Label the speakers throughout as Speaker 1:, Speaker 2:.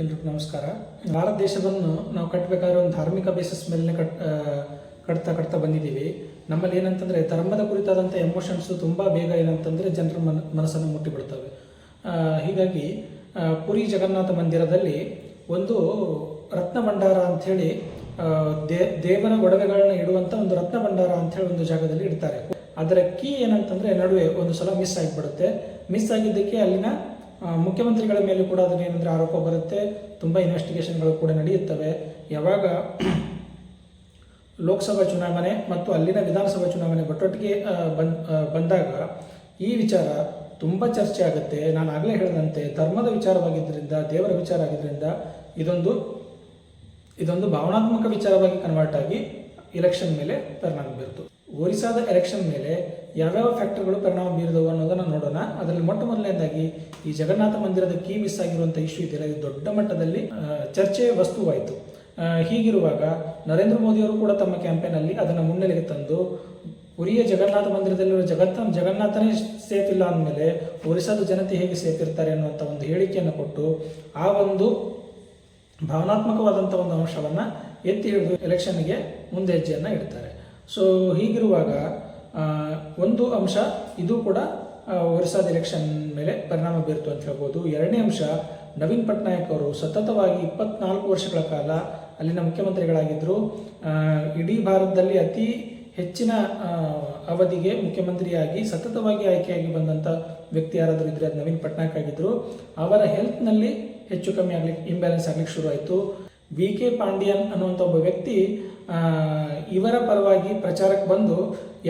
Speaker 1: ಎಲ್ರಿಗೂ ನಮಸ್ಕಾರ. ಭಾರತ ದೇಶವನ್ನು ನಾವು ಕಟ್ಟಬೇಕಾದ್ರೆ ಒಂದು ಧಾರ್ಮಿಕ ಬೇಸಿಸ್ ಮೇಲೆ ಕಟ್ ಕಟ್ತಾ ಕಟ್ತಾ ಬಂದಿದ್ದೀವಿ. ನಮ್ಮಲ್ಲಿ ಏನಂತಂದರೆ ಧರ್ಮದ ಕುರಿತಾದಂಥ ಎಮೋಷನ್ಸು ತುಂಬ ಬೇಗ ಏನಂತಂದರೆ ಜನರ ಮನ, ಮನಸ್ಸನ್ನು ಮುಟ್ಟಿಬಿಡ್ತವೆ ಹೀಗಾಗಿ ಪುರಿ ಜಗನ್ನಾಥ ಮಂದಿರದಲ್ಲಿ ಒಂದು ರತ್ನ ಭಂಡಾರ ಅಂಥೇಳಿ ದೇ, ದೇವನ ಒಡವೆಗಳನ್ನ ಇಡುವಂಥ ಒಂದು ರತ್ನ ಭಂಡಾರ ಅಂಥೇಳಿ ಒಂದು ಜಾಗದಲ್ಲಿ ಇಡ್ತಾರೆ. ಅದರ ಕೀ ಏನಂತಂದರೆ ನಡುವೆ ಒಂದು ಸಲ ಮಿಸ್ ಆಗಿಬಿಡುತ್ತೆ. ಮಿಸ್ ಆಗಿದ್ದಕ್ಕೆ ಅಲ್ಲಿನ ಮುಖ್ಯಮಂತ್ರಿಗಳ ಮೇಲೆ ಕೂಡ ಅದನ್ನ ಏನಂದ್ರೆ ಆರೋಪ ಬರುತ್ತೆ. ತುಂಬ ಇನ್ವೆಸ್ಟಿಗೇಷನ್ಗಳು ಕೂಡ ನಡೆಯುತ್ತವೆ. ಯಾವಾಗ ಲೋಕಸಭಾ ಚುನಾವಣೆ ಮತ್ತು ಅಲ್ಲಿನ ವಿಧಾನಸಭಾ ಚುನಾವಣೆ ಒಟ್ಟೊಟ್ಟಿಗೆ ಬನ್ ಬಂದಾಗ ಈ ವಿಚಾರ ತುಂಬ ಚರ್ಚೆ ಆಗುತ್ತೆ. ನಾನು ಆಗಲೇ ಹೇಳಿದಂತೆ ಧರ್ಮದ ವಿಚಾರವಾಗಿದ್ದರಿಂದ, ದೇವರ ವಿಚಾರ ಆಗಿದ್ದರಿಂದ ಇದೊಂದು ಇದೊಂದು ಭಾವನಾತ್ಮಕ ವಿಚಾರವಾಗಿ ಕನ್ವರ್ಟ್ ಆಗಿ ಎಲೆಕ್ಷನ್ ಮೇಲೆ ಪರಿಣಾಮ ಬೀರ್ತು. ಒರಿಸ್ಸಾದ ಎಲೆಕ್ಷನ್ ಮೇಲೆ ಯಾವ್ಯಾವ ಫ್ಯಾಕ್ಟರ್ಗಳು ಪರಿಣಾಮ ಬೀರಿದವು ಅನ್ನೋದನ್ನು ನೋಡೋಣ. ಅದರಲ್ಲಿ ಮೊಟ್ಟ ಮೊದಲನೇದಾಗಿ ಈ ಜಗನ್ನಾಥ ಮಂದಿರದ ಕೀ ಮಿಸ್ ಆಗಿರುವಂಥ ಇಶ್ಯೂ ಇದೆಯಲ್ಲ, ಇದು ದೊಡ್ಡ ಮಟ್ಟದಲ್ಲಿ ಚರ್ಚೆಯ ವಸ್ತುವಾಯಿತು. ಹೀಗಿರುವಾಗ ನರೇಂದ್ರ ಮೋದಿಯವರು ಕೂಡ ತಮ್ಮ ಕ್ಯಾಂಪೇನಲ್ಲಿ ಅದನ್ನು ಮುನ್ನೆಲೆಗೆ ತಂದು ಪುರಿಯ ಜಗನ್ನಾಥ ಮಂದಿರದಲ್ಲಿರುವ ಜಗತ್ತ ಜಗನ್ನಾಥನೇ ಸೇಫ್ ಇಲ್ಲ ಅಂದಮೇಲೆ ಒರಿಸ್ಸಾದ ಜನತೆ ಹೇಗೆ ಸೇಫ್ ಇರ್ತಾರೆ ಅನ್ನುವಂಥ ಒಂದು ಹೇಳಿಕೆಯನ್ನು ಕೊಟ್ಟು, ಆ ಒಂದು ಭಾವನಾತ್ಮಕವಾದಂಥ ಒಂದು ಅಂಶವನ್ನು ಎತ್ತಿ ಹಿಡಿದು ಎಲೆಕ್ಷನ್ಗೆ ಮುಂದೆ ಹೆಜ್ಜೆಯನ್ನು ಇಡ್ತಾರೆ. ಸೊ ಹೀಗಿರುವಾಗ ಒಂದು ಅಂಶ ಇದು ಕೂಡ ಒರಿಸ್ಸಾದ ಎಲೆಕ್ಷನ್ ಮೇಲೆ ಪರಿಣಾಮ ಬೀರ್ತು ಅಂತ ಹೇಳ್ಬೋದು. ಎರಡನೇ ಅಂಶ, ನವೀನ್ ಪಟ್ನಾಯಕ್ ಅವರು ಸತತವಾಗಿ ಇಪ್ಪತ್ನಾಲ್ಕು ವರ್ಷಗಳ ಕಾಲ ಅಲ್ಲಿನ ಮುಖ್ಯಮಂತ್ರಿಗಳಾಗಿದ್ದರು ಇಡೀ ಭಾರತದಲ್ಲಿ ಅತಿ ಹೆಚ್ಚಿನ ಅವಧಿಗೆ ಮುಖ್ಯಮಂತ್ರಿಯಾಗಿ, ಸತತವಾಗಿ ಆಯ್ಕೆಯಾಗಿ ಬಂದಂಥ ವ್ಯಕ್ತಿ ಯಾರಾದರೂ ಇದ್ದರೆ ಅದು ನವೀನ್ ಪಟ್ನಾಯಕ್ ಆಗಿದ್ದರು ಅವರ ಹೆಲ್ತ್ನಲ್ಲಿ ಹೆಚ್ಚು ಕಮ್ಮಿ ಆಗಲಿಕ್ಕೆ ಇಂಬ್ಯಾಲೆನ್ಸ್ ಆಗಲಿಕ್ಕೆ ಶುರುವಾಯಿತು ವಿ ಕೆ ಪಾಂಡಿಯನ್ ಅನ್ನುವಂಥ ಒಬ್ಬ ವ್ಯಕ್ತಿ ಇವರ ಪರವಾಗಿ ಪ್ರಚಾರಕ್ಕೆ ಬಂದು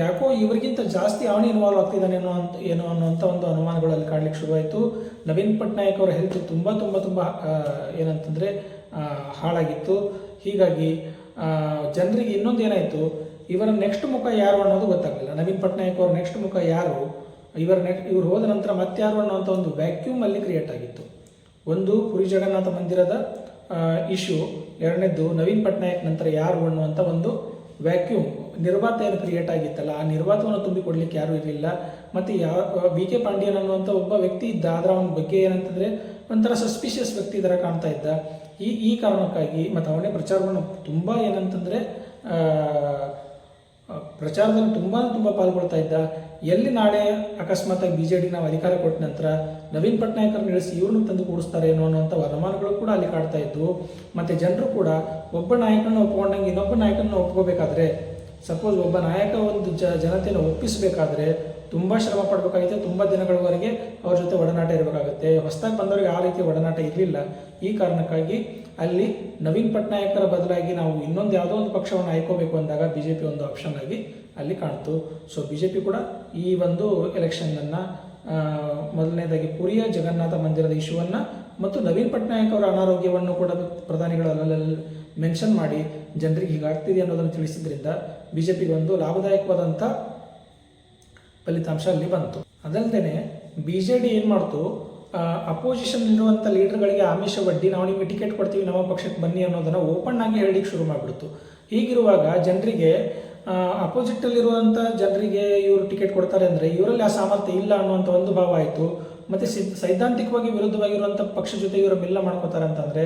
Speaker 1: ಯಾಕೋ ಇವರಿಗಿಂತ ಜಾಸ್ತಿ ಅವನು ಇನ್ವಾಲ್ವ್ ಆಗ್ತಿದ್ದಾನೆ ಅನ್ನೋ ಅಂತ ಏನೋ ಅನ್ನೋಂಥ ಒಂದು ಅನುಮಾನಗಳಲ್ಲಿ ಕಾಣಲಿಕ್ಕೆ ಶುರುವಾಯಿತು. ನವೀನ್ ಪಟ್ನಾಯಕ್ ಅವರ ಹೆಲ್ತ್ ತುಂಬ ತುಂಬ ತುಂಬ ಏನಂತಂದರೆ ಹಾಳಾಗಿತ್ತು. ಹೀಗಾಗಿ ಜನರಿಗೆ ಇನ್ನೊಂದು ಏನಾಯಿತು? ಇವರ ನೆಕ್ಸ್ಟ್ ಮುಖ ಯಾರು ಅನ್ನೋದು ಗೊತ್ತಾಗಲಿಲ್ಲ. ನವೀನ್ ಪಟ್ನಾಯಕ್ ಅವರ ನೆಕ್ಸ್ಟ್ ಮುಖ ಯಾರು? ಇವರ ನೆಕ್ಸ್ಟ್ ಇವ್ರು ಹೋದ ನಂತರ ಮತ್ತಾರು ಅನ್ನೋಂಥ ಒಂದು ವ್ಯಾಕ್ಯೂಮ್ ಅಲ್ಲಿ ಕ್ರಿಯೇಟ್ ಆಗಿತ್ತು. ಒಂದು ಪುರಿ ಜಗನ್ನಾಥ ಮಂದಿರದ ಇಶ್ಯೂ ಎರಡನೇದ್ದು, ನವೀನ್ ಪಟ್ನಾಯಕ್ ನಂತರ ಯಾರು ಅನ್ನುವಂಥ ಒಂದು ವ್ಯಾಕ್ಯೂಮ್ ನಿರ್ವಾತ ಏನು ಕ್ರಿಯೇಟ್ ಆಗಿತ್ತಲ್ಲ. ಆ ನಿರ್ವಾತವನ್ನು ತುಂಬಿಕೊಡ್ಲಿಕ್ಕೆ ಯಾರೂ ಇರಲಿಲ್ಲ. ಮತ್ತು ಯಾವ ವಿ ಕೆ ಪಾಂಡ್ಯನ್ ಅನ್ನುವಂಥ ಒಬ್ಬ ವ್ಯಕ್ತಿ ಇದ್ದ. ಆದ್ರೆ ಅವನ ಬಗ್ಗೆ ಏನಂತಂದರೆ ಒಂಥರ ಸಸ್ಪಿಷಿಯಸ್ ವ್ಯಕ್ತಿ ಥರ ಕಾಣ್ತಾ ಇದ್ದ. ಈ ಈ ಕಾರಣಕ್ಕಾಗಿ ಮತ್ತು ಅವನೇ ಪ್ರಚಾರವನ್ನು ತುಂಬ ಏನಂತಂದರೆ ಪ್ರಚಾರದಲ್ಲಿ ತುಂಬ ತುಂಬ ಪಾಲ್ಗೊಳ್ತಾ ಇದ್ದ, ಎಲ್ಲಿ ನಾಳೆ ಅಕಸ್ಮಾತಾಗಿ ಬಿ ಜೆ ನಾವು ಅಧಿಕಾರ ಕೊಟ್ಟ ನಂತರ ನವೀನ್ ಪಟ್ನಾಯಕರ್ ಇಳಿಸಿ ಇವ್ರನ್ನ ತಂದು ಕೂಡಿಸ್ತಾರೆ ಏನೋ ಅನ್ನೋಂಥ ಅನುಮಾನಗಳು ಕೂಡ ಅಲ್ಲಿ ಕಾಡ್ತಾ ಇದ್ವು. ಮತ್ತು ಜನರು ಕೂಡ ಒಬ್ಬ ನಾಯಕನ ಒಪ್ಕೊಂಡಂಗೆ ಇನ್ನೊಬ್ಬ ನಾಯಕನ ಒಪ್ಕೋಬೇಕಾದ್ರೆ ಸಪೋಸ್ ಒಬ್ಬ ನಾಯಕ ಒಂದು ಜ ಜನತೆಯನ್ನು ಒಪ್ಪಿಸಬೇಕಾದ್ರೆ ತುಂಬ ಶ್ರಮ ಪಡಬೇಕಾಗುತ್ತೆ. ತುಂಬ ದಿನಗಳವರೆಗೆ ಅವ್ರ ಜೊತೆ ಒಡನಾಟ ಇರಬೇಕಾಗುತ್ತೆ. ಹೊಸದಾಗಿ ಬಂದವರಿಗೆ ಆ ರೀತಿ ಒಡನಾಟ ಇರಲಿಲ್ಲ. ಈ ಕಾರಣಕ್ಕಾಗಿ ಅಲ್ಲಿ ನವೀನ್ ಪಟ್ನಾಯಕರ ಬದಲಾಗಿ ನಾವು ಇನ್ನೊಂದು ಯಾವುದೋ ಒಂದು ಪಕ್ಷವನ್ನು ಆಯ್ಕೋಬೇಕು ಅಂದಾಗ ಬಿ ಜೆ ಪಿ ಒಂದು ಆಪ್ಷನ್ ಆಗಿ ಅಲ್ಲಿ ಕಾಣ್ತು. ಸೊ ಬಿ ಜೆ ಪಿ ಕೂಡ ಈ ಒಂದು ಎಲೆಕ್ಷನ್ನನ್ನು ಮೊದಲನೇದಾಗಿ ಪುರಿಯ ಜಗನ್ನಾಥ ಮಂದಿರದ ಇಶ್ಯೂವನ್ನು ಮತ್ತು ನವೀನ್ ಪಟ್ನಾಯಕ್ ಅವರ ಅನಾರೋಗ್ಯವನ್ನು ಕೂಡ ಪ್ರಧಾನಿಗಳು ಅಲ್ಲಲ್ಲಿ ಮೆನ್ಷನ್ ಮಾಡಿ ಜನರಿಗೆ ಹೀಗಾಗ್ತಿದೆ ಅನ್ನೋದನ್ನು ತಿಳಿಸಿದ್ರಿಂದ ಬಿ ಜೆ ಪಿಗೆ ಒಂದು ಲಾಭದಾಯಕವಾದಂಥ ಫಲಿತಾಂಶ ಅಲ್ಲಿ ಬಂತು. ಅದಲ್ಲದೆ ಬಿ ಜೆ ಡಿ ಏನು ಮಾಡ್ತು? ಅಪೋಸಿಷನ್ ಇರುವಂಥ ಲೀಡರ್ಗಳಿಗೆ ಆಮಿಷ ಒಡ್ಡಿ ನಾವು ನಿಮಗೆ ಟಿಕೆಟ್ ಕೊಡ್ತೀವಿ, ನಮ್ಮ ಪಕ್ಷಕ್ಕೆ ಬನ್ನಿ ಅನ್ನೋದನ್ನು ಓಪನ್ ಆಗಿ ಹೇಳಲಿಕ್ಕೆ ಶುರು ಮಾಡಿಬಿಡ್ತು. ಹೀಗಿರುವಾಗ ಜನರಿಗೆ ಅಪೋಸಿಟಲ್ಲಿರುವಂಥ ಜನರಿಗೆ ಇವರು ಟಿಕೆಟ್ ಕೊಡ್ತಾರೆ ಅಂದರೆ ಇವರಲ್ಲಿ ಆ ಸಾಮರ್ಥ್ಯ ಇಲ್ಲ ಅನ್ನುವಂಥ ಒಂದು ಭಾವ ಆಯಿತು. ಮತ್ತು ಸಿದ್ ಸೈದ್ಧಾಂತಿಕವಾಗಿ ವಿರುದ್ಧವಾಗಿರುವಂಥ ಪಕ್ಷ ಜೊತೆ ಇವರು ಮಿಲ್ಲ ಮಾಡ್ಕೋತಾರೆ ಅಂತಂದರೆ,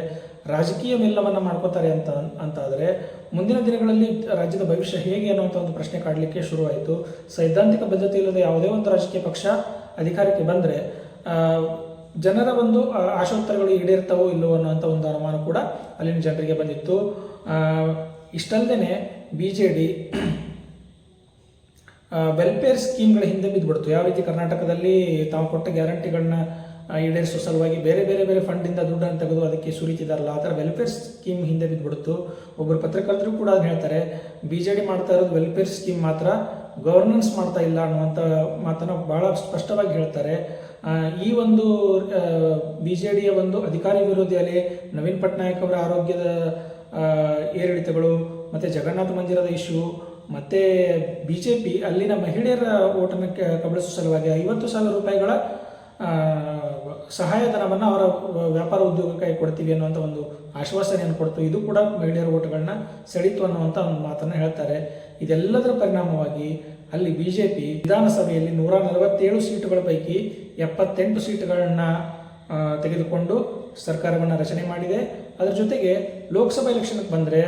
Speaker 1: ರಾಜಕೀಯ ಮಿಲ್ಲವನ್ನು ಮಾಡ್ಕೋತಾರೆ ಅಂತ, ಅಂತಾದರೆ, ಮುಂದಿನ ದಿನಗಳಲ್ಲಿ ರಾಜ್ಯದ ಭವಿಷ್ಯ ಹೇಗೆ ಅನ್ನುವಂಥ ಒಂದು ಪ್ರಶ್ನೆ ಕಾಡಲಿಕ್ಕೆ ಶುರುವಾಯಿತು ಸೈದ್ಧಾಂತಿಕ ಬದ್ಧತೆ ಇಲ್ಲದೆ ಯಾವುದೇ ಒಂದು ರಾಜಕೀಯ ಪಕ್ಷ ಅಧಿಕಾರಕ್ಕೆ ಬಂದರೆ ಜನರ ಒಂದು ಆಶೋತ್ತರಗಳು ಈಡೇರ್ತವೋ ಇಲ್ಲವೋ ಅನ್ನುವಂಥ ಒಂದು ಅನುಮಾನ ಕೂಡ ಅಲ್ಲಿನ ಜನರಿಗೆ ಬಂದಿತ್ತು. ಇಷ್ಟಲ್ಲದೆ ಬಿ ಜೆ ಡಿ ವೆಲ್ಫೇರ್ ಸ್ಕೀಮ್ಗಳ ಹಿಂದೆ ಬಿದ್ದುಬಿಡ್ತು ಯಾವ ರೀತಿ ಕರ್ನಾಟಕದಲ್ಲಿ ತಾವು ಕೊಟ್ಟ ಗ್ಯಾರಂಟಿಗಳನ್ನ ಈಡೇರಿಸೋ ಸಲುವಾಗಿ ಬೇರೆ ಬೇರೆ ಬೇರೆ ಫಂಡಿಂದ ದುಡ್ಡನ್ನು ತೆಗೆದು ಅದಕ್ಕೆ ಸುರಿತಿದಾರಲ್ಲ ಆ ಥರ ವೆಲ್ಫೇರ್ ಸ್ಕೀಮ್ ಹಿಂದೆ ಬಿದ್ದುಬಿಡ್ತು ಒಬ್ಬರು ಪತ್ರಕರ್ತರು ಕೂಡ ಹೇಳ್ತಾರೆ ಬಿ ಜೆ ಡಿ ಮಾಡ್ತಾ ಇರೋದು ವೆಲ್ಫೇರ್ ಸ್ಕೀಮ್ ಮಾತ್ರ ಗವರ್ನೆನ್ಸ್ ಮಾಡ್ತಾ ಇಲ್ಲ ಅನ್ನುವಂಥ ಮಾತನ್ನು ಭಾಳ ಸ್ಪಷ್ಟವಾಗಿ ಹೇಳ್ತಾರೆ. ಈ ಒಂದು ಬಿ ಜೆ ಡಿಯ ಒಂದು ಅಧಿಕಾರಿ ವಿರೋಧಿ ನವೀನ್ ಪಟ್ನಾಯಕ್ ಅವರ ಆರೋಗ್ಯದ ಏರಿಳಿತಗಳು, ಮತ್ತು ಜಗನ್ನಾಥ ಮಂದಿರದ ಇಶ್ಯೂ ಮತ್ತು ಬಿ ಜೆ ಪಿ ಅಲ್ಲಿನ ಮಹಿಳೆಯರ ಓಟನ್ನು ಕಬಳಿಸುವ ಸಲುವಾಗಿ ಐವತ್ತು ಸಾವಿರ ರೂಪಾಯಿಗಳ ಸಹಾಯಧನವನ್ನು ಅವರ ವ್ಯಾಪಾರ ಉದ್ಯೋಗಕ್ಕಾಗಿ ಕೊಡ್ತೀವಿ ಅನ್ನುವಂಥ ಒಂದು ಆಶ್ವಾಸನೆಯನ್ನು ಕೊಡ್ತು. ಇದು ಕೂಡ ಮಹಿಳೆಯರ ಓಟುಗಳನ್ನ ಸೆಳೀತು ಅನ್ನುವಂಥ ಒಂದು ಮಾತನ್ನು ಹೇಳ್ತಾರೆ. ಇದೆಲ್ಲದರ ಪರಿಣಾಮವಾಗಿ ಅಲ್ಲಿ ಬಿ ಜೆ ಪಿ ವಿಧಾನಸಭೆಯಲ್ಲಿ ನೂರ ನಲವತ್ತೇಳು ಸೀಟುಗಳ ಪೈಕಿ ಎಪ್ಪತ್ತೆಂಟು ಸೀಟುಗಳನ್ನು ತೆಗೆದುಕೊಂಡು ಸರ್ಕಾರವನ್ನು ರಚನೆ ಮಾಡಿದೆ. ಅದರ ಜೊತೆಗೆ ಲೋಕಸಭಾ ಎಲೆಕ್ಷನ್ಗೆ ಬಂದರೆ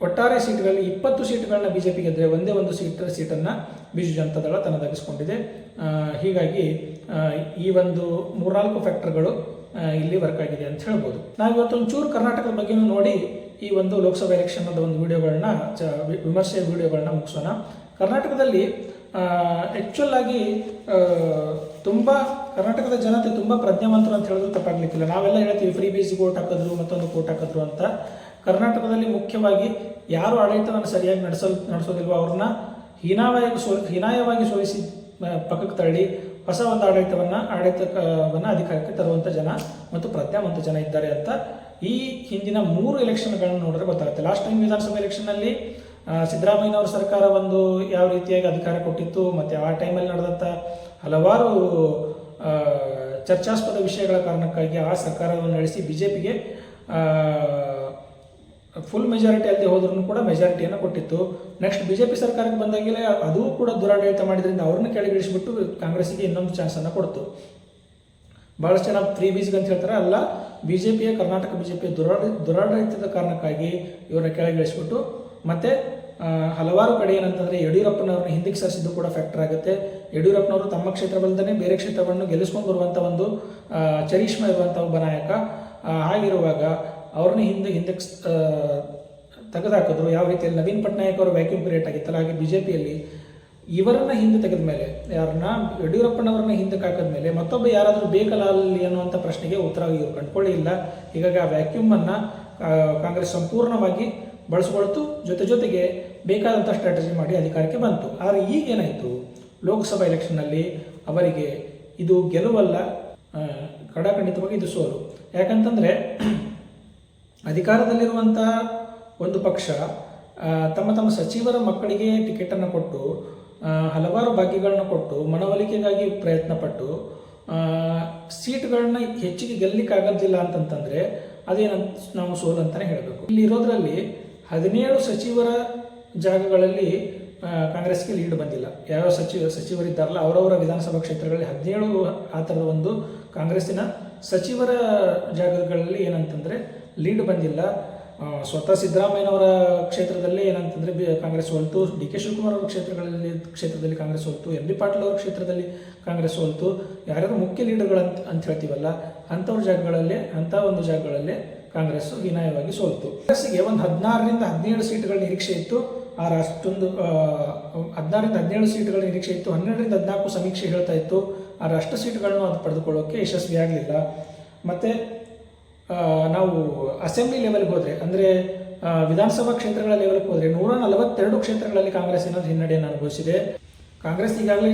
Speaker 1: ಒಟ್ಟಾರೆ ಸೀಟ್ಗಳಲ್ಲಿ ಇಪ್ಪತ್ತು ಸೀಟ್ಗಳನ್ನ ಬಿ ಜೆ ಪಿ ಗೆದ್ದರೆ ಒಂದೇ ಒಂದು ಸೀಟ್, ಸೀಟನ್ನು ಬಿಜು ಜನತಾದಳ ತನ್ನದಾಗಿಸ್ಕೊಂಡಿದೆ. ತನ್ನದಾಗಿಸಿಕೊಂಡಿದೆ ಹೀಗಾಗಿ ಈ ಒಂದು ಮೂರ್ನಾಲ್ಕು ಫ್ಯಾಕ್ಟರ್ಗಳು ಇಲ್ಲಿ ವರ್ಕ್ ಆಗಿದೆ ಅಂತ ಹೇಳ್ಬೋದು. ನಾವು ಇವತ್ತು ಒಂಚೂರು ಕರ್ನಾಟಕದ ಬಗ್ಗೆ ನೋಡಿ ಈ ಒಂದು ಲೋಕಸಭಾ ಎಲೆಕ್ಷನ್ದ ಒಂದು ವಿಡಿಯೋಗಳನ್ನ, ಚ ವಿಮರ್ಶೆ ವಿಡಿಯೋಗಳನ್ನ ಮುಗಿಸೋಣ. ಕರ್ನಾಟಕದಲ್ಲಿ ಆ್ಯಕ್ಚುಲ್ ಆಗಿ ತುಂಬ, ಕರ್ನಾಟಕದ ಜನತೆ ತುಂಬ ಪ್ರಜ್ಞಾವಂತರು ಅಂತ ಹೇಳಿದ್ರು ತಪ್ಪಾಗ್ಲಿಕ್ಕಿಲ್ಲ. ನಾವೆಲ್ಲ ಹೇಳ್ತೀವಿ ಫ್ರೀ ಬೀಸ್ ಓಟ್ ಹಾಕಿದ್ರು, ಮತ್ತೊಂದು ಕೋಟ್ ಹಾಕಿದ್ರು ಅಂತ. ಕರ್ನಾಟಕದಲ್ಲಿ ಮುಖ್ಯವಾಗಿ ಯಾರು ಆಡಳಿತವನ್ನು ಸರಿಯಾಗಿ ನಡೆಸಲ್, ನಡೆಸೋದಿಲ್ವೋ ಅವ್ರನ್ನ ಹೀನಾಯವಾಗಿ ಸೋ, ಹೀನಾಯವಾಗಿ ಸೋಲಿಸಿ ಪಕ್ಕಕ್ಕೆ ತಳ್ಳಿ ಹೊಸ ಒಂದು ಆಡಳಿತವನ್ನು ಆಡಳಿತವನ್ನು ಅಧಿಕಾರಕ್ಕೆ ತರುವಂಥ ಜನ ಮತ್ತು ಪ್ರಜ್ಞಾವಂತ ಜನ ಇದ್ದಾರೆ ಅಂತ ಈ ಹಿಂದಿನ ಮೂರು ಎಲೆಕ್ಷನ್ಗಳನ್ನು ನೋಡಿದ್ರೆ ಗೊತ್ತಾಗುತ್ತೆ. ಲಾಸ್ಟ್ ಟೈಮ್ ವಿಧಾನಸಭಾ ಎಲೆಕ್ಷನ್ನಲ್ಲಿ ಸಿದ್ದರಾಮಯ್ಯನವರ ಸರ್ಕಾರ ಒಂದು ಯಾವ ರೀತಿಯಾಗಿ ಅಧಿಕಾರ ಕೊಟ್ಟಿತ್ತು, ಮತ್ತು ಆ ಟೈಮಲ್ಲಿ ನಡೆದಂಥ ಹಲವಾರು ಚರ್ಚಾಸ್ಪದ ವಿಷಯಗಳ ಕಾರಣಕ್ಕಾಗಿ ಆ ಸರ್ಕಾರವನ್ನು ನಡೆಸಿ ಬಿ ಜೆ ಪಿಗೆ ಫುಲ್ ಮೆಜಾರಿಟಿ ಅಲ್ಲದೆ ಹೋದ್ರೂ ಕೂಡ ಮೆಜಾರಿಟಿಯನ್ನು ಕೊಟ್ಟಿತ್ತು. ನೆಕ್ಸ್ಟ್ ಬಿ ಜೆ ಪಿ ಸರ್ಕಾರಕ್ಕೆ ಬಂದಾಗಲೇ ಅದು ಕೂಡ ದುರಾಡಳಿತ ಮಾಡಿದ್ರಿಂದ ಅವ್ರನ್ನ ಕೆಳಗಿಳಿಸ್ಬಿಟ್ಟು ಕಾಂಗ್ರೆಸ್ಗೆ ಇನ್ನೊಂದು ಚಾನ್ಸನ್ನು ಕೊಡ್ತು. ಭಾಳಷ್ಟು ಜನ ತ್ರೀ ಬೀಸ್ಗೆ ಅಂತ ಹೇಳ್ತಾರೆ, ಅಲ್ಲ ಬಿ ಜೆ ಪಿಯ ಕರ್ನಾಟಕ ಬಿ ಜೆ ಪಿಯ ದುರಾಡ, ದುರಾಡಳಿತದ ಕಾರಣಕ್ಕಾಗಿ ಇವರನ್ನ ಕೆಳಗಿಳಿಸ್ಬಿಟ್ಟು, ಮತ್ತೆ ಹಲವಾರು ಕಡೆ ಏನಂತಂದರೆ ಯಡಿಯೂರಪ್ಪನವ್ರನ್ನ ಹಿಂದಕ್ಕೆ ಸರಿಸಿದ್ದು ಕೂಡ ಫ್ಯಾಕ್ಟರ್ ಆಗುತ್ತೆ. ಯಡಿಯೂರಪ್ಪನವರು ತಮ್ಮ ಕ್ಷೇತ್ರವಲ್ಲದೇ ಬೇರೆ ಕ್ಷೇತ್ರವನ್ನು ಗೆಲ್ಲಿಸ್ಕೊಂಡು ಬರುವಂಥ ಒಂದು ಚರಿಷ್ಮ ಇರುವಂಥ ಒಬ್ಬ ನಾಯಕ ಆಗಿರುವಾಗ ಅವ್ರನ್ನ ಹಿಂದೆ ಹಿಂದಕ್ಕೆ ತೆಗೆದುಹಾಕಿದ್ರು ಯಾವ ರೀತಿಯಲ್ಲಿ ನವೀನ್ ಪಟ್ನಾಯಕ್ ಅವರು ವ್ಯಾಕ್ಯೂಮ್ ಕ್ರಿಯೇಟ್ ಆಗಿತ್ತಲ್ಲ, ಹಾಗೆ ಬಿ ಜೆ ಪಿಯಲ್ಲಿ ಇವರನ್ನ ಹಿಂದೆ ತೆಗೆದ ಮೇಲೆ ಯಾರನ್ನ, ಯಡಿಯೂರಪ್ಪನವ್ರನ್ನ ಹಿಂದಕ್ಕೆ ಹಾಕಿದ ಮೇಲೆ ಮತ್ತೊಬ್ಬ ಯಾರಾದರೂ ಬೇಕಲ್ಲ ಅಲ್ಲಿ ಅನ್ನುವಂಥ ಪ್ರಶ್ನೆಗೆ ಉತ್ತರ ಇವರು ಕಂಡುಕೊಳ್ಳಿಲ್ಲ ಹೀಗಾಗಿ ಆ ವ್ಯಾಕ್ಯೂಮನ್ನು ಕಾಂಗ್ರೆಸ್ ಸಂಪೂರ್ಣವಾಗಿ ಬಳಸ್ಕೊಳ್ತು. ಜೊತೆ ಜೊತೆಗೆ ಬೇಕಾದಂಥ ಸ್ಟ್ರಾಟಜಿ ಮಾಡಿ ಅಧಿಕಾರಕ್ಕೆ ಬಂತು. ಆದರೆ ಈಗೇನಾಯಿತು ಲೋಕಸಭಾ ಎಲೆಕ್ಷನ್ನಲ್ಲಿ ಅವರಿಗೆ ಇದು ಗೆಲುವಲ್ಲ ಕಡಾಖಂಡಿತವಾಗಿ ಇದು ಸೋಲು. ಯಾಕಂತಂದರೆ ಅಧಿಕಾರದಲ್ಲಿರುವಂಥ ಒಂದು ಪಕ್ಷ ತಮ್ಮ ತಮ್ಮ ಸಚಿವರ ಮಕ್ಕಳಿಗೆ ಟಿಕೆಟನ್ನು ಕೊಟ್ಟು ಹಲವಾರು ಭಾಗ್ಯಗಳನ್ನ ಕೊಟ್ಟು ಮನವೊಲಿಕೆಗಾಗಿ ಪ್ರಯತ್ನ ಪಟ್ಟು ಆ, ಸೀಟ್ಗಳನ್ನ ಹೆಚ್ಚಿಗೆ ಗೆಲ್ಲಲಿಕ್ಕಾಗೋದಿಲ್ಲ ಅಂತಂತಂದರೆ ಅದೇನಂತ ನಾವು ಸೋಲು ಅಂತಲೇ ಹೇಳಬೇಕು. ಇಲ್ಲಿ ಇರೋದ್ರಲ್ಲಿ ಹದಿನೇಳು ಸಚಿವರ ಜಾಗಗಳಲ್ಲಿ ಕಾಂಗ್ರೆಸ್ಗೆ ಲೀಡ್ ಬಂದಿಲ್ಲ. ಯಾವ ಸಚಿವ ಸಚಿವರಿದ್ದಾರಲ್ಲ ಅವರವರ ವಿಧಾನಸಭಾ ಕ್ಷೇತ್ರಗಳಲ್ಲಿ ಹದಿನೇಳು ಆ ಥರದ ಒಂದು ಕಾಂಗ್ರೆಸ್ಸಿನ ಸಚಿವರ ಜಾಗಗಳಲ್ಲಿ ಏನಂತಂದರೆ ಲೀಡ್ ಬಂದಿಲ್ಲ. ಸ್ವತಃ ಸಿದ್ದರಾಮಯ್ಯನವರ ಕ್ಷೇತ್ರದಲ್ಲಿ ಏನಂತಂದರೆ ಬಿ- ಕಾಂಗ್ರೆಸ್ ಸೋಲ್ತು ಡಿ ಕೆ ಶಿವಕುಮಾರ್ ಅವರ ಕ್ಷೇತ್ರಗಳಲ್ಲಿ, ಕ್ಷೇತ್ರದಲ್ಲಿ ಕಾಂಗ್ರೆಸ್ ಸೋಲ್ತು ಎಂ ಬಿ ಪಾಟೀಲ್ ಅವರ ಕ್ಷೇತ್ರದಲ್ಲಿ ಕಾಂಗ್ರೆಸ್ ಸೋಲ್ತು ಯಾರ್ಯಾರು ಮುಖ್ಯ ಲೀಡರ್ಗಳು ಅಂತ ಹೇಳ್ತೀವಲ್ಲ, ಅಂಥವ್ರ ಜಾಗಗಳಲ್ಲೇ, ಅಂಥ ಒಂದು ಜಾಗಗಳಲ್ಲೇ ಕಾಂಗ್ರೆಸ್ ಹೀನಾಯವಾಗಿ ಸೋಲ್ತು. ಕಾಂಗ್ರೆಸ್ಗೆ ಒಂದು ಹದಿನಾರರಿಂದ ಹದಿನೇಳು ಸೀಟ್ಗಳ ನಿರೀಕ್ಷೆ ಇತ್ತು. ಆ ಅಷ್ಟೊಂದು ಹದಿನಾರರಿಂದ ಹದಿನೇಳು ಸೀಟ್ಗಳ ನಿರೀಕ್ಷೆ ಇತ್ತು. ಹನ್ನೆರಡರಿಂದ ಹದಿನಾಲ್ಕು ಸಮೀಕ್ಷೆ ಹೇಳ್ತಾ ಇತ್ತು. ಆ ಅಷ್ಟು ಸೀಟ್ಗಳನ್ನು ಅದು ಪಡೆದುಕೊಳ್ಳೋಕೆ ಯಶಸ್ವಿಯಾಗಲಿಲ್ಲ. ಮತ್ತು ನಾವು ಅಸೆಂಬ್ಲಿ ಲೆವೆಲ್ಗೆ ಹೋದರೆ, ಅಂದರೆ ವಿಧಾನಸಭಾ ಕ್ಷೇತ್ರಗಳ ಲೆವೆಲ್ಗೆ ಹೋದರೆ ನೂರ ನಲವತ್ತೆರಡು ಕ್ಷೇತ್ರಗಳಲ್ಲಿ ಕಾಂಗ್ರೆಸ್ ಏನಾದರೂ ಹಿನ್ನಡೆಯನ್ನು ಅನುಭವಿಸಿದೆ. ಕಾಂಗ್ರೆಸ್ ಈಗಾಗಲೇ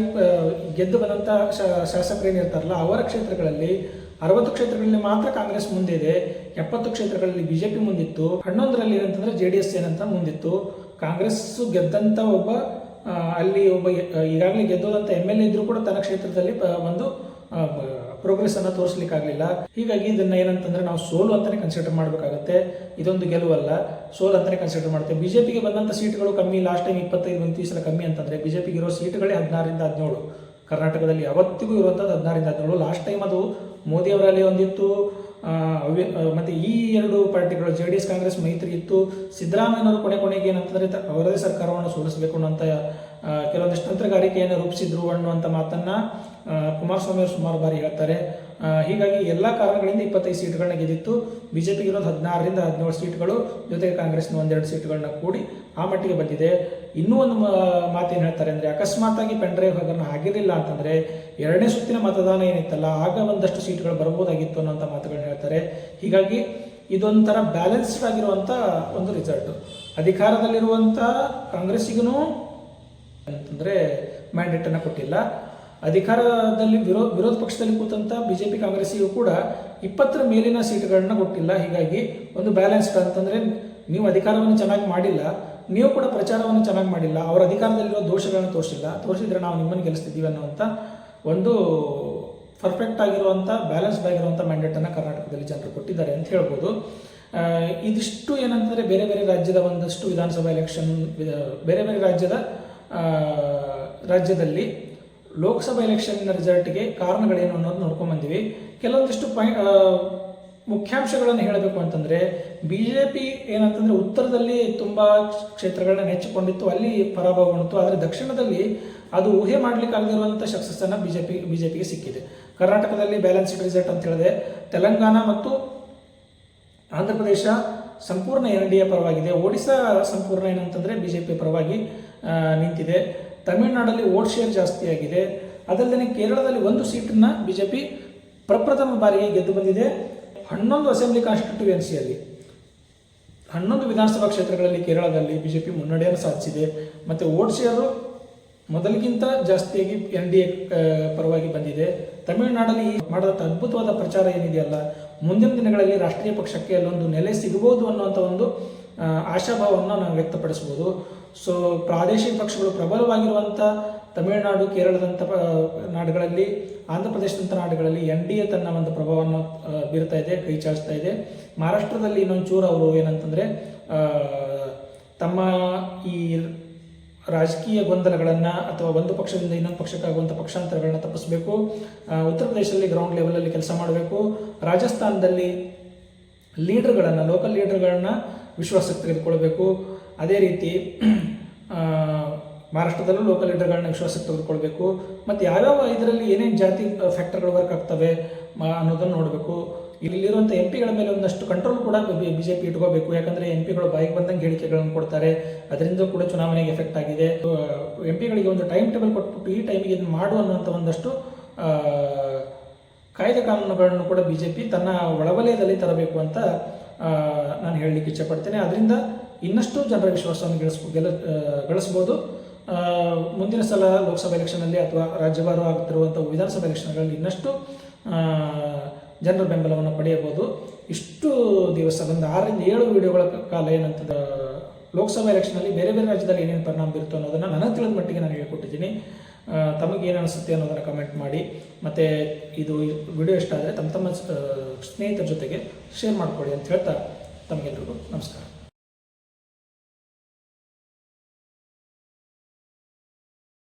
Speaker 1: ಗೆದ್ದು ಬಂದಂಥ ಶಾಸಕರೇನಿರ್ತಾರಲ್ಲ ಅವರ ಕ್ಷೇತ್ರಗಳಲ್ಲಿ ಅರವತ್ತು ಕ್ಷೇತ್ರಗಳಲ್ಲಿ ಮಾತ್ರ ಕಾಂಗ್ರೆಸ್ ಮುಂದೆ ಇದೆ ಎಪ್ಪತ್ತು ಕ್ಷೇತ್ರಗಳಲ್ಲಿ ಬಿಜೆಪಿ ಮುಂದಿತ್ತು. ಹನ್ನೊಂದರಲ್ಲಿ ಏನಂತಂದರೆ ಜೆ ಡಿ ಎಸ್ ಏನಂತ ಮುಂದಿತ್ತು. ಕಾಂಗ್ರೆಸ್ ಗೆದ್ದಂಥ ಒಬ್ಬ ಅಲ್ಲಿ ಒಬ್ಬ ಈಗಾಗಲೇ ಗೆದ್ದೋದಂಥ ಎಂ ಎಲ್ ಎ ಇದ್ದರೂ ಕೂಡ ತನ್ನ ಕ್ಷೇತ್ರದಲ್ಲಿ ಒಂದು ಪ್ರೋಗ್ರೆಸ್ ಅನ್ನ ತೋರಿಸ್ಲಿಕ್ಕಾಗಲಿಲ್ಲ. ಹೀಗಾಗಿ ಇದನ್ನ ಏನಂತಂದ್ರೆ ನಾವು ಸೋಲು ಅಂತಾನೆ ಕನ್ಸಿಡರ್ ಮಾಡಬೇಕಾಗುತ್ತೆ. ಇದೊಂದು ಗೆಲುವಲ್ಲ. ಸೋಲು ಅಂತಾನೆ ಕನ್ಸಿಡರ್ ಮಾಡ್ತೇವೆ ಬಿಜೆಪಿಗೆ ಬಂದಂಥ ಸೀಟ್ಗಳು ಕಮ್ಮಿ. ಲಾಸ್ಟ್ ಟೈಮ್ ಇಪ್ಪತ್ತೈದು ಈ ಸಲ ಕಮ್ಮಿ ಅಂತಂದ್ರೆ ಬಿಜೆಪಿಗೆ ಇರೋ ಸೀಟ್ಗಳೇ ಹದಿನಾರರಿಂದ ಹದಿನೇಳು. ಕರ್ನಾಟಕದಲ್ಲಿ ಯಾವತ್ತಿಗೂ ಇರುವಂಥದ್ದು ಹದಿನಾರರಿಂದ ಹದಿನೇಳು. ಲಾಸ್ಟ್ ಟೈಮ್ ಅದು ಮೋದಿ ಅವರಲ್ಲಿ ಒಂದಿತ್ತು. ಅವ್ಯ ಮತ್ತೆ ಈ ಎರಡು ಪಾರ್ಟಿಗಳು, ಜೆ ಡಿ ಎಸ್ ಕಾಂಗ್ರೆಸ್ ಮೈತ್ರಿ ಇತ್ತು. ಸಿದ್ದರಾಮಯ್ಯನವರು ಕೊನೆ ಕೊನೆಗೆ ಏನಂತಂದ್ರೆ ಅವರದೇ ಸರ್ಕಾರವನ್ನು ಸೋಲಿಸಬೇಕು ಅನ್ನೋಂಥ ಕೆಲವೊಂದಿಷ್ಟು ತಂತ್ರಗಾರಿಕೆಯನ್ನು ರೂಪಿಸಿದ್ರು ಅನ್ನುವಂಥ ಮಾತನ್ನ ಕುಮಾರಸ್ವಾಮಿ ಅವರು ಸುಮಾರು ಬಾರಿ ಹೇಳ್ತಾರೆ. ಹೀಗಾಗಿ ಎಲ್ಲ ಕಾರಣಗಳಿಂದ ಇಪ್ಪತ್ತೈದು ಸೀಟ್ಗಳನ್ನ ಗೆದ್ದಿತ್ತು. ಬಿಜೆಪಿ ಇರೋದು ಹದಿನಾರರಿಂದ ಹದಿನೇಳು ಸೀಟ್ಗಳು, ಜೊತೆಗೆ ಕಾಂಗ್ರೆಸ್ನ ಒಂದೆರಡು ಸೀಟ್ಗಳನ್ನ ಕೂಡಿ ಆ ಮಟ್ಟಿಗೆ ಬಂದಿದೆ. ಇನ್ನೂ ಒಂದು ಮಾತೇನು ಹೇಳ್ತಾರೆ ಅಂದರೆ ಅಕಸ್ಮಾತಾಗಿ ಪೆಂಡ್ರೈವ್ ಹಗರಣ ಆಗಿರಲಿಲ್ಲ ಅಂತಂದರೆ, ಎರಡನೇ ಸುತ್ತಿನ ಮತದಾನ ಏನಿತ್ತಲ್ಲ, ಆಗ ಒಂದಷ್ಟು ಸೀಟ್ಗಳು ಬರ್ಬೋದಾಗಿತ್ತು ಅನ್ನೋಂಥ ಮಾತುಗಳನ್ನ ಹೇಳ್ತಾರೆ. ಹೀಗಾಗಿ ಇದೊಂಥರ ಬ್ಯಾಲೆನ್ಸ್ಡ್ ಆಗಿರುವಂಥ ಒಂದು ರಿಸಲ್ಟು. ಅಧಿಕಾರದಲ್ಲಿರುವಂಥ ಕಾಂಗ್ರೆಸ್ಸಿಗೂ ಅಂತಂದರೆ ಮ್ಯಾಂಡೇಟನ್ನು ಕೊಟ್ಟಿಲ್ಲ. ಅಧಿಕಾರದಲ್ಲಿ ವಿರೋಧ ವಿರೋಧ ಪಕ್ಷದಲ್ಲಿ ಕೂತಂಥ ಬಿ ಜೆ ಪಿ ಕಾಂಗ್ರೆಸ್ಸಿಗೂ ಕೂಡ ಇಪ್ಪತ್ತರ ಮೇಲಿನ ಸೀಟ್ಗಳನ್ನ ಕೊಟ್ಟಿಲ್ಲ. ಹೀಗಾಗಿ ಒಂದು ಬ್ಯಾಲೆನ್ಸ್ಡ್ ಅಂತಂದರೆ ನೀವು ಅಧಿಕಾರವನ್ನು ಚೆನ್ನಾಗಿ ಮಾಡಿಲ್ಲ, ನೀವು ಕೂಡ ಪ್ರಚಾರವನ್ನು ಚೆನ್ನಾಗಿ ಮಾಡಿಲ್ಲ, ಅವರ ಅಧಿಕಾರದಲ್ಲಿರೋ ದೋಷಗಳನ್ನು ತೋರಿಸಿಲ್ಲ, ತೋರಿಸಿದ್ರೆ ನಾವು ನಿಮ್ಮನ್ನು ಗೆಲ್ಲಿಸ್ತಿದ್ದೀವಿ ಅನ್ನುವಂಥ ಒಂದು ಪರ್ಫೆಕ್ಟ್ ಆಗಿರುವಂಥ ಬ್ಯಾಲೆನ್ಸ್ಡ್ ಆಗಿರುವಂಥ ಮ್ಯಾಂಡೇಟನ್ನು ಕರ್ನಾಟಕದಲ್ಲಿ ಜನರು ಕೊಟ್ಟಿದ್ದಾರೆ ಅಂತ ಹೇಳ್ಬೋದು. ಇದಿಷ್ಟು ಏನಂತಂದರೆ ಬೇರೆ ಬೇರೆ ರಾಜ್ಯದ ಒಂದಷ್ಟು ವಿಧಾನಸಭಾ ಎಲೆಕ್ಷನ್ ಬೇರೆ ಬೇರೆ ರಾಜ್ಯದ ರಾಜ್ಯದಲ್ಲಿ ಲೋಕಸಭಾ ಎಲೆಕ್ಷನ್ನ ರಿಸಲ್ಟ್ಗೆ ಕಾರಣಗಳೇನು ಅನ್ನೋದು ನೋಡ್ಕೊಂಡು ಬಂದಿವಿ ಕೆಲವೊಂದಿಷ್ಟು ಪಾಯಿಂಟ್ ಮುಖ್ಯಾಂಶಗಳನ್ನು ಹೇಳಬೇಕು ಅಂತಂದರೆ ಬಿ ಜೆ ಪಿ ಏನಂತಂದರೆ ಉತ್ತರದಲ್ಲಿ ತುಂಬ ಕ್ಷೇತ್ರಗಳನ್ನ ನೆಚ್ಚಿಕೊಂಡಿತ್ತು, ಅಲ್ಲಿ ಪರಾಭವಗೊಂಡಿತ್ತು ಆದರೆ ದಕ್ಷಿಣದಲ್ಲಿ ಅದು ಊಹೆ ಮಾಡ್ಲಿಕ್ಕೆ ಜೆ ಪಿ ಬಿ ಜೆ ಪಿಗೆ ಸಿಕ್ಕಿದೆ. ಕರ್ನಾಟಕದಲ್ಲಿ ಬ್ಯಾಲೆನ್ಸ್ಡ್ ರಿಸಲ್ಟ್ ಅಂತ ಹೇಳಿದೆ ತೆಲಂಗಾಣ ಮತ್ತು ಆಂಧ್ರ ಪ್ರದೇಶ ಸಂಪೂರ್ಣ ಎನ್ ಡಿ ಎ ಪರವಾಗಿದೆ. ಒಡಿಶಾ ಸಂಪೂರ್ಣ ಏನಂತಂದರೆ ಬಿ ಜೆ ಪಿ ಪರವಾಗಿ ನಿಂತಿದೆ. ತಮಿಳುನಾಡಲ್ಲಿ ವೋಟ್ ಶೇರ್ ಜಾಸ್ತಿ ಆಗಿದೆ. ಅದಲ್ಲದೆ ಕೇರಳದಲ್ಲಿ ಒಂದು ಸೀಟನ್ನು ಬಿ ಜೆ ಪಿ ಪ್ರಪ್ರಥಮ ಬಾರಿಗೆ ಗೆದ್ದು ಬಂದಿದೆ. ಹನ್ನೊಂದು ಅಸೆಂಬ್ಲಿ ಕಾನ್ಸ್ಟಿಟ್ಯೂಯೆನ್ಸಿಯಲ್ಲಿ ಹನ್ನೊಂದು ವಿಧಾನಸಭಾ ಕ್ಷೇತ್ರಗಳಲ್ಲಿ ಕೇರಳದಲ್ಲಿ ಬಿ ಜೆ ಪಿ ಮುನ್ನಡೆಯನ್ನು ಸಾಧಿಸಿದೆ. ಮತ್ತು ಓಟ್ ಶೇರು ಮೊದಲಿಗಿಂತ ಜಾಸ್ತಿಯಾಗಿ ಎನ್ ಡಿ ಎ ಪರವಾಗಿ ಬಂದಿದೆ. ತಮಿಳುನಾಡಲ್ಲಿ ಈ ಮಾಡಿದಂಥ ಅದ್ಭುತವಾದ ಪ್ರಚಾರ ಏನಿದೆಯಲ್ಲ, ಮುಂದಿನ ದಿನಗಳಲ್ಲಿ ರಾಷ್ಟ್ರೀಯ ಪಕ್ಷಕ್ಕೆ ಅಲ್ಲೊಂದು ನೆಲೆ ಸಿಗಬಹುದು ಅನ್ನುವಂಥ ಒಂದು ಆಶಾಭಾವವನ್ನು ನಾವು ವ್ಯಕ್ತಪಡಿಸ್ಬೋದು ಸೊ ಪ್ರಾದೇಶಿಕ ಪಕ್ಷಗಳು ಪ್ರಬಲವಾಗಿರುವಂಥ ತಮಿಳುನಾಡು ಕೇರಳದಂಥ ನಾಡುಗಳಲ್ಲಿ ಆಂಧ್ರ ಪ್ರದೇಶದಂಥ ನಾಡುಗಳಲ್ಲಿ ಎನ್ ಡಿ ಎ ತನ್ನ ಒಂದು ಪ್ರಭಾವವನ್ನು ಬೀರ್ತಾ ಇದೆ, ಕೈ ಚಾಚ್ತಾ ಇದೆ. ಮಹಾರಾಷ್ಟ್ರದಲ್ಲಿ ಇನ್ನೊಂಚೂರು ಅವರು ಏನಂತಂದರೆ ತಮ್ಮ ಈ ರಾಜಕೀಯ ಗೊಂದಲಗಳನ್ನು ಅಥವಾ ಒಂದು ಪಕ್ಷದಿಂದ ಇನ್ನೊಂದು ಪಕ್ಷಕ್ಕಾಗುವಂಥ ಪಕ್ಷಾಂತರಗಳನ್ನ ತಪ್ಪಿಸಬೇಕು. ಉತ್ತರ ಪ್ರದೇಶದಲ್ಲಿ ಗ್ರೌಂಡ್ ಲೆವೆಲಲ್ಲಿ ಕೆಲಸ ಮಾಡಬೇಕು. ರಾಜಸ್ಥಾನದಲ್ಲಿ ಲೀಡರ್ಗಳನ್ನು ಲೋಕಲ್ ಲೀಡರ್ಗಳನ್ನ ವಿಶ್ವಾಸಕ್ಕೆ ತೆಗೆದುಕೊಳ್ಬೇಕು. ಅದೇ ರೀತಿ ಮಹಾರಾಷ್ಟ್ರದಲ್ಲೂ ಲೋಕಲ್ ಲೀಡರ್ಗಳನ್ನ ವಿಶ್ವಾಸಕ್ಕೆ ತೆಗೆದುಕೊಳ್ಬೇಕು. ಮತ್ತು ಯಾವ್ಯಾವ ಇದರಲ್ಲಿ ಏನೇನು ಜಾತಿ ಫ್ಯಾಕ್ಟರ್ಗಳು ವರ್ಕ್ ಆಗ್ತವೆ ಅನ್ನೋದನ್ನು ನೋಡಬೇಕು. ಇಲ್ಲಿರುವಂಥ ಎಂ ಪಿಗಳ ಮೇಲೆ ಒಂದಷ್ಟು ಕಂಟ್ರೋಲ್ ಕೂಡ ಬಿ ಜೆ ಪಿ ಇಟ್ಕೋಬೇಕು. ಯಾಕಂದರೆ ಎಂ ಪಿಗಳು ಬಾಯಿಗೆ ಬಂದಂಗೆ ಹೇಳಿಕೆಗಳನ್ನು ಕೊಡ್ತಾರೆ. ಅದರಿಂದ ಕೂಡ ಚುನಾವಣೆಗೆ ಎಫೆಕ್ಟ್ ಆಗಿದೆ. ಎಂ ಪಿಗಳಿಗೆ ಒಂದು ಟೈಮ್ ಟೇಬಲ್ ಕೊಟ್ಬಿಟ್ಟು ಈ ಟೈಮಿಗೆ ಇದನ್ನು ಮಾಡು ಅನ್ನುವಂಥ ಒಂದಷ್ಟು ಕಾಯ್ದೆ ಕಾನೂನುಗಳನ್ನು ಕೂಡ ಬಿ ಜೆ ಪಿ ತನ್ನ ಒಳವಲಯದಲ್ಲಿ ತರಬೇಕು ಅಂತ ನಾನು ಹೇಳಲಿಕ್ಕೆ ಇಚ್ಛಪಡ್ತೇನೆ. ಅದರಿಂದ ಇನ್ನಷ್ಟು ಜನರ ವಿಶ್ವಾಸವನ್ನು ಗಳಿಸ್ ಗೆಲ್ಲ ಗಳಿಸ್ಬೋದು. ಮುಂದಿನ ಸಲ ಲೋಕಸಭಾ ಎಲೆಕ್ಷನಲ್ಲಿ ಅಥವಾ ರಾಜ್ಯಭಾರ ಆಗ್ತಿರುವಂಥ ವಿಧಾನಸಭಾ ಎಲೆಕ್ಷನ್ಗಳಲ್ಲಿ ಇನ್ನಷ್ಟು ಜನರ ಬೆಂಬಲವನ್ನು ಪಡೆಯಬಹುದು. ಇಷ್ಟು ದಿವಸ ಒಂದು ಆರರಿಂದ ಏಳು ವಿಡಿಯೋಗಳ ಕಾಲ ಏನಂತದ, ಲೋಕಸಭಾ ಎಲೆಕ್ಷನಲ್ಲಿ ಬೇರೆ ಬೇರೆ ರಾಜ್ಯದಲ್ಲಿ ಏನೇನು ಪರಿಣಾಮ ಬೀರುತ್ತೋ ಅನ್ನೋದನ್ನು ನನಗೆ ತಿಳಿದ ಮಟ್ಟಿಗೆ ನಾನು ಹೇಳ್ಕೊಟ್ಟಿದ್ದೀನಿ. ತಮಗೇನು ಅನಿಸುತ್ತೆ ಅನ್ನೋದನ್ನು ಕಮೆಂಟ್ ಮಾಡಿ. ಮತ್ತು ಇದು ವಿಡಿಯೋ ಇಷ್ಟ ಆದರೆ ತಮ್ಮ ತಮ್ಮ ಸ್ನೇಹಿತರ ಜೊತೆಗೆ ಶೇರ್ ಮಾಡಿಕೊಡಿ ಅಂತ ಹೇಳ್ತಾ ತಮಗೆಲ್ಲರಿಗೂ ನಮಸ್ಕಾರ.